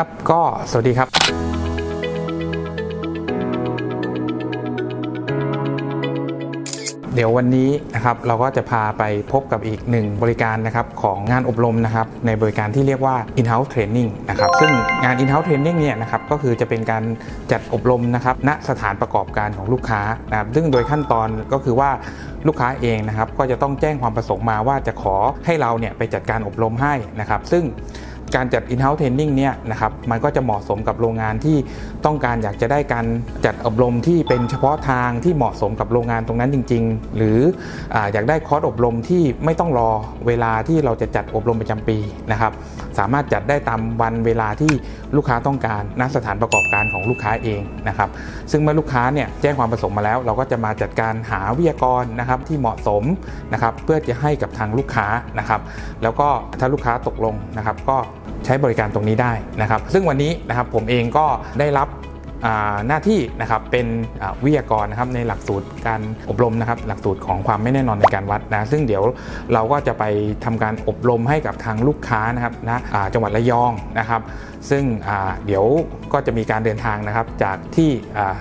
ครับก็สวัสดีครับเดี๋ยววันนี้นะครับเราก็จะพาไปพบกับอีกหนึ่งบริการนะครับของงานอบรมนะครับในบริการที่เรียกว่า in-house training นะครับซึ่งงาน in-house training เนี่ยนะครับก็คือจะเป็นการจัดอบรมนะครับณสถานประกอบการของลูกค้านะครับซึ่งโดยขั้นตอนก็คือว่าลูกค้าเองนะครับก็จะต้องแจ้งความประสงค์มาว่าจะขอให้เราเนี่ยไปจัดการอบรมให้นะครับซึ่ง การจัด in-house training เนี่ยนะครับมันก็จะเหมาะสมกับโรงงานที่ต้องการอยากจะได้การจัดอบรมที่เป็นเฉพาะทางที่เหมาะสมกับโรงงานตรงนั้นจริง ๆ หรือออยากได้คอร์สอบรมที่ไม่ต้องรอเวลาที่เราจะจัดอบรมประจำปีนะครับสามารถจัดได้ตามวันเวลาที่ลูกค้าต้องการณสถานประกอบการของลูกค้าเองนะครับซึ่งเมื่อลูกค้าเนี่ยแจ้งความประสงค์มาแล้ว เราก็จะมาจัดการหาวิทยากรนะครับที่เหมาะสมนะครับเพื่อจะให้กับทางลูกค้านะครับแล้วก็ถ้าลูกค้าตกลงนะครับก็ ใช้บริการตรงนี้ได้นะครับ ซึ่งวันนี้นะครับผมเองก็ได้รับหน้าที่นะครับเป็นวิทยากรนะครับในหลักสูตรการอบรมนะครับหลักสูตรของความไม่แน่นอนในการวัดนะซึ่งเดี๋ยวเราก็จะไปทำการอบรมให้กับทางลูกค้านะครับนะจังหวัดระยองนะครับ ซึ่งเดี๋ยวก็จะมีการเดินทางนะครับจากที่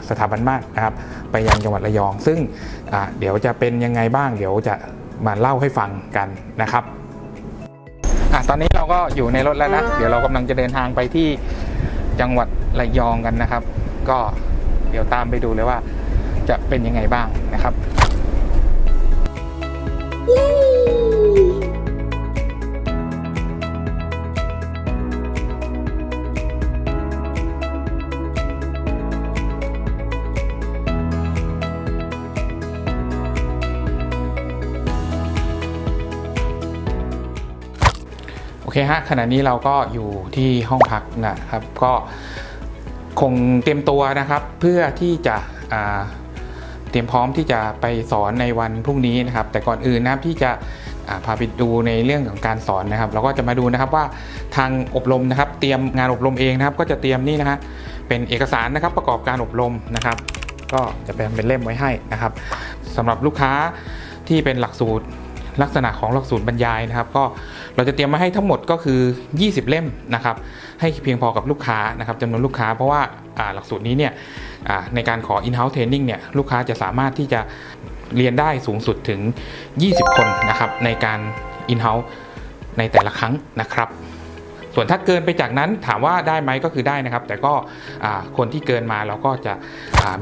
สถาบันมาตนะครับไปยังจังหวัดระยอง ซึ่งเดี๋ยวจะเป็นยังไงบ้าง เดี๋ยวจะมาเล่าให้ฟังกันนะครับ ตอนนี้เราก็อยู่ในรถแล้วนะ เดี๋ยวเรากำลังจะเดินทางไปที่จังหวัดระยองกันนะครับ ก็เดี๋ยวตามไปดูเลยว่าจะเป็นยังไงบ้างนะครับ เคฮะขณะนี้เราก็อยู่ที่ห้องพักนะครับ ก็คงเตรียมตัวนะครับ เพื่อที่จะเตรียมพร้อมที่จะไปสอนในวันพรุ่งนี้นะครับ แต่ก่อนอื่นนะครับที่จะาพาไปดูในเรื่องของการสอนนะครับ เราก็จะมาดูนะครับว่าทางอบรมนะครับ เตรียมงานอบรมเองนะครับ ก็จะเตรียมนี่นะฮะเป็นเอกสารนะครับประกอบการอบรมนะครับ ก็จะเป็นเป็นเล่มไว้ให้นะครับสำหรับลูกค้าที่เป็นหลักสูตร ลักษณะของหลักสูตรบรรยายนะครับ ก็เราจะเตรียมมาให้ทั้งหมดก็คือ 20 เล่มนะครับ ให้เพียงพอกับลูกค้านะครับจำนวนลูกค้าเพราะว่าหลักสูตรนี้เนี่ยในการขอ in-house training เนี่ยลูกค้าจะสามารถที่จะเรียนได้สูงสุดถึง 20 คนนะครับในการ in-house ในแต่ละครั้งนะครับ ส่วนถ้าเกินไปจากนั้นถามว่าได้ไหมก็คือได้นะครับ แต่ก็คนที่เกินมาเราก็จะ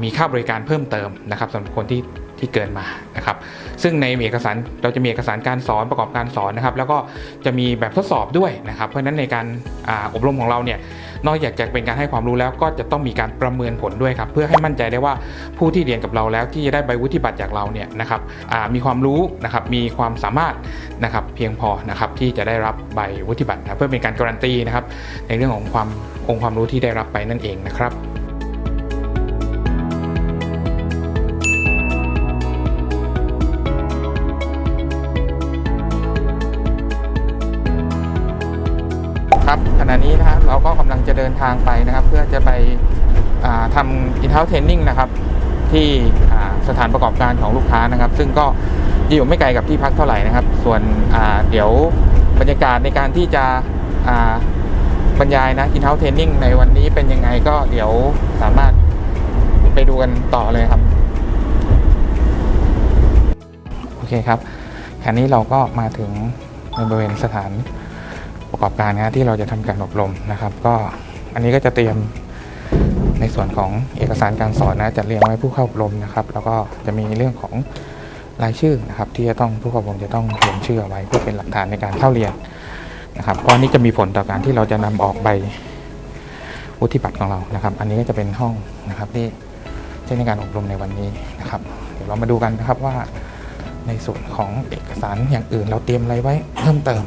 มีค่าบริการเพิ่มเติมนะครับสำหรับคนที่ ที่เกินมานะครับ ซึ่งในเอกสารเราจะมีเอกสารการสอนประกอบการสอนนะครับ แล้วก็จะมีแบบทดสอบด้วยนะครับ เพราะฉะนั้นในการอาอบรมของเราเนี่ยนอกจากจะเป็นการให้ความรู้แล้วก็จะต้องมีการประเมินผลด้วยครับ เพื่อให้มั่นใจได้ว่าผู้ที่เรียนกับเราแล้วที่จะได้ใบวุฒิบัตรจากเราเนี่ยนะครับมีความรู้นะครับมีความสามารถนะครับเพียงพอนะครับที่จะได้รับใบวุฒิบัตรนะเพื่อเป็นการการันตีนะครับในเรื่องของความองค์ความรู้ที่ได้รับไปนั่นเองนะครับ ณะนี้นะครับเราก็กำลังจะเดินทางไปนะครับ เพื่อจะไปทำ in-house training นะครับ ที่สถานประกอบการของลูกค้านะครับ ซึ่งก็อยู่ไม่ไกลกับที่พักเท่าไหร่นะครับ ส่วนเดี๋ยวบรรยากาศในการที่จะบรรยายนะ in-house training ในวันนี้เป็นยังไงก็เดี๋ยวสามารถไปดูกันต่อเลยครับ โอเคครับคราวนี้เราก็มาถึงในบริเวณสถาน ประกอบการนะที่เราจะทำการอบรมนะครับ ก็อันนี้ก็จะเตรียมในส่วนของเอกสารการสอนนะจัดเรียงไว้ผู้เข้าอบรมนะครับ แล้วก็จะมีเรื่องของรายชื่อนะครับ ที่จะต้องผู้เข้าอบรมจะต้องลงชื่อเอาไว้เพื่อเป็นหลักฐานในการเข้าเรียนนะครับเพราะอันนี้จะมีผลต่อการที่เราจะนำออกใบวุฒิบัตรของเรานะครับ อันนี้ก็จะเป็นห้องนะครับที่ใช้ในการอบรมในวันนี้นะครับ เดี๋ยวเรามาดูกันนะครับว่าในส่วนของเอกสารอย่างอื่นเราเตรียมอะไรไว้เพิ่มเติม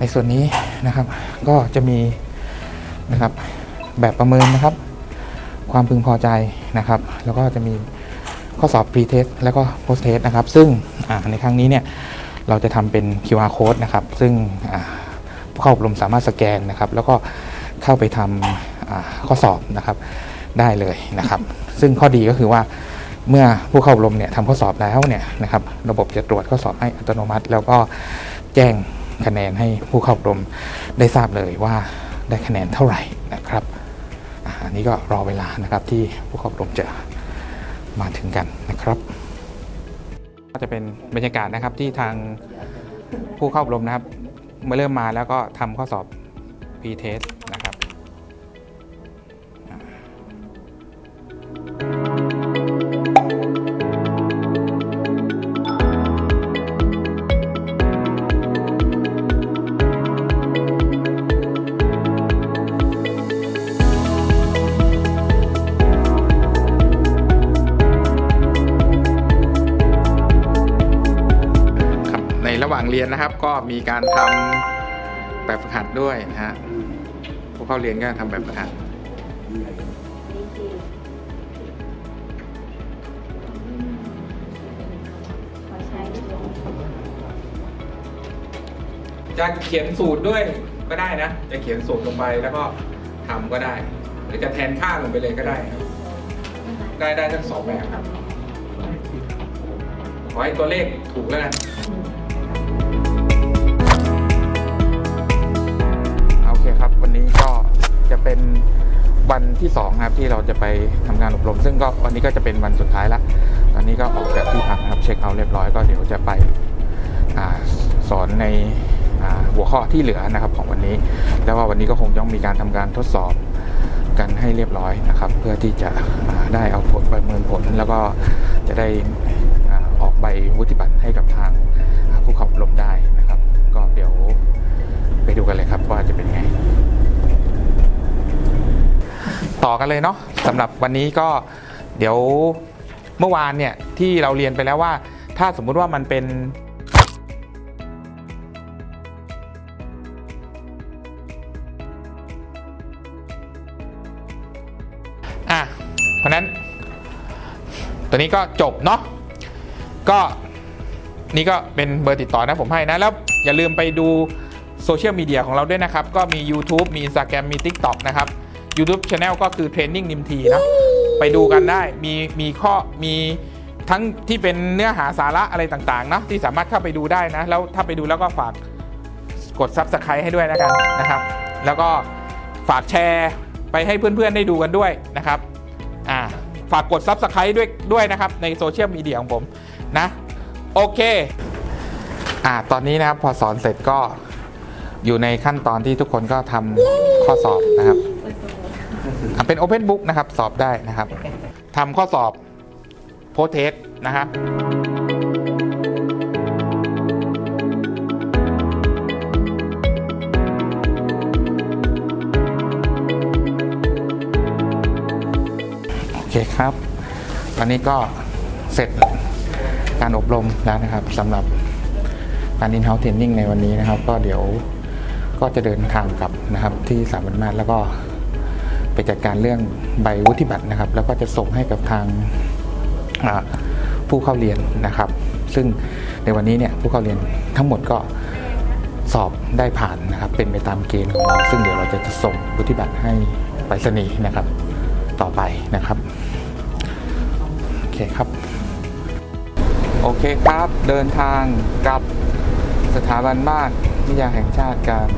ในส่วนนี้นะครับก็จะมีนะครับแบบประเมินนะครับ ความพึงพอใจนะครับ แล้วก็จะมีข้อสอบ pre-test แล้วก็ post-test นะครับ ซึ่งในครั้งนี้เนี่ยเราจะทำเป็น QR code นะครับ ซึ่งผู้เข้าอบรมสามารถสแกนนะครับ แล้วก็เข้าไปทำข้อสอบนะครับได้เลยนะครับ ซึ่งข้อดีก็คือว่าเมื่อผู้เข้าอบรมเนี่ยทำข้อสอบแล้วเนี่ยนะครับ ระบบจะตรวจข้อสอบให้อัตโนมัติ แล้วก็แจ้ง คะแนนให้ผู้เข้าอบรมได้ทราบเลยว่าได้คะแนนเท่าไหร่นะครับอันนี้ก็รอเวลานะครับที่ผู้เข้าอบรมจะมาถึงกันนะครับก็จะเป็นบรรยากาศนะครับที่ทางผู้เข้าอบรมนะครับ เมื่อเริ่มมาแล้วก็ทำข้อสอบ p-test เรียนนะครับ ก็มีการทำแบบฝึกหัดด้วยนะฮะผู้เข้าเรียนก็ทำแบบฝึกหัดจะเขียนสูตรด้วยก็ได้นะ จะเขียนสูตรลงไปแล้วก็ทำก็ได้ หรือจะแทนค่าลงไปเลยก็ได้ครับ ได้ได้ทั้งสองแบบครับขอให้ตัวเลขถูกแล้วกัน คครับ วันนี้ก็จะเป็นวันที่2ครับที่เราจะไปทำงานอบรม ซึ่งก็วันนี้ก็จะเป็นวันสุดท้ายละตอนนี้ก็ออกจากที่พักครับเช็คเอาท์เรียบร้อยก็เดี๋ยวจะไปอสอนในหัวข้อที่เหลือนะครับของวันนี้แล้วว่าวันนี้ก็คงต้องมีการทำการทดสอบกันให้เรียบร้อยนะครับ เพื่อที่จะได้เอาผลประเมินผล แล้วก็จะได้ออกใบวุฒิบัตรให้กับทางผู้เข้าอบรมได้นะครับ ก็เดี๋ยว ไปดูกันเลยครับว่าจะเป็นไง ต่อกันเลยเนาะสำหรับวันนี้ก็เดี๋ยวเมื่อวานเนี่ยที่เราเรียนไปแล้วว่า ถ้าสมมุติว่ามันเป็นอะเพราะฉะนั้น ตัวนี้ก็จบเนาะก็นี่ก็เป็นเบอร์ติดต่อนะผมให้นะ แล้วอย่าลืมไปดูโซเชียลมีเดียของเราด้วยนะครับ ก็มี YouTube มี Instagram มี TikTok นะครับ YouTube Channel ก็คือ Training นิมทีนะไปดูกันได้มีมีข้อมีทั้งที่เป็นเนื้อหาสาระอะไรต่างๆนะที่สามารถเข้าไปดูได้นะ แล้วถ้าไปดูแล้วก็ฝากกด Subscribe ให้ด้วยนะกันนะครับ แล้วก็ฝากแชร์ไปให้เพื่อนๆได้ดูกันด้วยนะครับอ่าฝากกด Subscribe ด้วยด้วยนะครับในโซเชียลมีเดียของผมนะ โอเคอ่าตอนนี้นะครับพอสอนเสร็จก็อยู่ในขั้นตอนที่ทุกคนก็ทำข้อสอบนะครับ เป็น Open Book นะครับ สอบได้นะครับทำข้อสอบโพสเทสนะครับโอเคครับ ตอนนี้ก็เสร็จการอบรมแล้วนะครับสำหรับการ in-house training ในวันนี้นะครับ ก็เดี๋ยวก็จะเดินทางกลับนะครับที่สามบันมาศแล้วก็ ไปจัดการเรื่องใบวุฒิบัตรนะครับ แล้วก็จะส่งให้กับทางผู้เข้าเรียนนะครับ ซึ่งในวันนี้เนี่ยผู้เข้าเรียนทั้งหมดก็สอบได้ผ่านนะครับ เป็นไปตามเกณฑ์ของเราซึ่งเดี๋ยวเราจะส่งวุฒิบัตรให้ไปรษณีย์นะครับ ต่อไปนะครับโอเคครับ โอเคครับเดินทางกับสถาบันบ้านวิทยาแห่งชาติการ